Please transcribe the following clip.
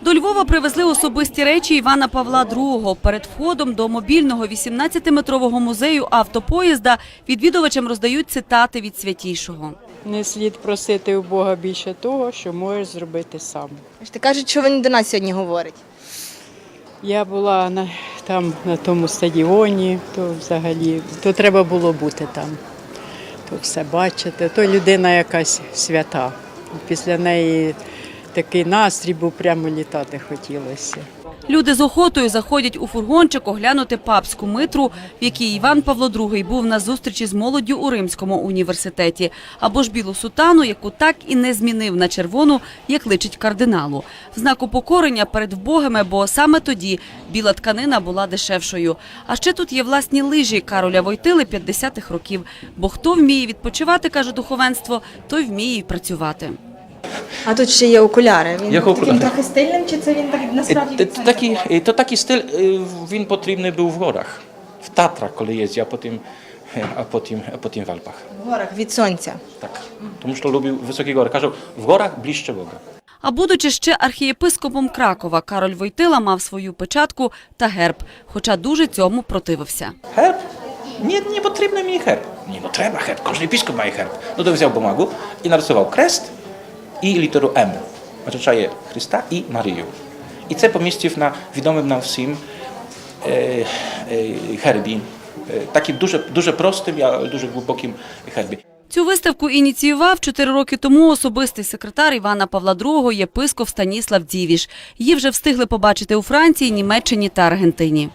До Львова привезли особисті речі Івана Павла II. Перед входом до мобільного 18-метрового музею автопоїзда відвідувачам роздають цитати від святішого. Не слід просити у Бога більше того, що можеш зробити сам. Ти кажуть, що він до нас сьогодні говорить. Я була на, там на тому стадіоні, то взагалі то треба було бути там, то все бачити. То людина якась свята. Після неї такий настрій був, прямо літати хотілося. Люди з охотою заходять у фургончик оглянути папську митру, в якій Іван Павло II був на зустрічі з молоддю у Римському університеті, або ж білу сутану, яку так і не змінив на червону, як личить кардиналу. В знак упокорення перед вбогими, бо саме тоді біла тканина була дешевшою. А ще тут є власні лижі Кароля Войтили 50-х років. Бо хто вміє відпочивати, каже духовенство, той вміє й працювати. А тут ще є окуляри. Він Як був окуляри? таким трохи стильним, чи це він так насправді Е, від сонця Такий, е, то такий стиль, е, він потрібний був в горах, в Татрах, коли їздив, а потім, е, а потім, а потім в Альпах. в горах від сонця. Так. Тому що любив високі гори. Кажу, в горах ближче Бога. А будучи ще архієпископом Кракова, Кароль Войтила мав свою печатку та герб, хоча дуже цьому противився. Herb? Nie, nie potrzebny mi herb. Nie, no trzeba herb, każdy biskup ma herb. No to wziął bumagу i narysował kрест i literу M. Означає Христа і Марію. І це помістив на відомим нам всім гербі. Таким дуже, дуже простим, але дуже глибоким гербі. Цю виставку ініціював чотири роки тому особистий секретар Івана Павла II, єпископ Станіслав Дівіш. Її вже встигли побачити у Франції, Німеччині та Аргентині.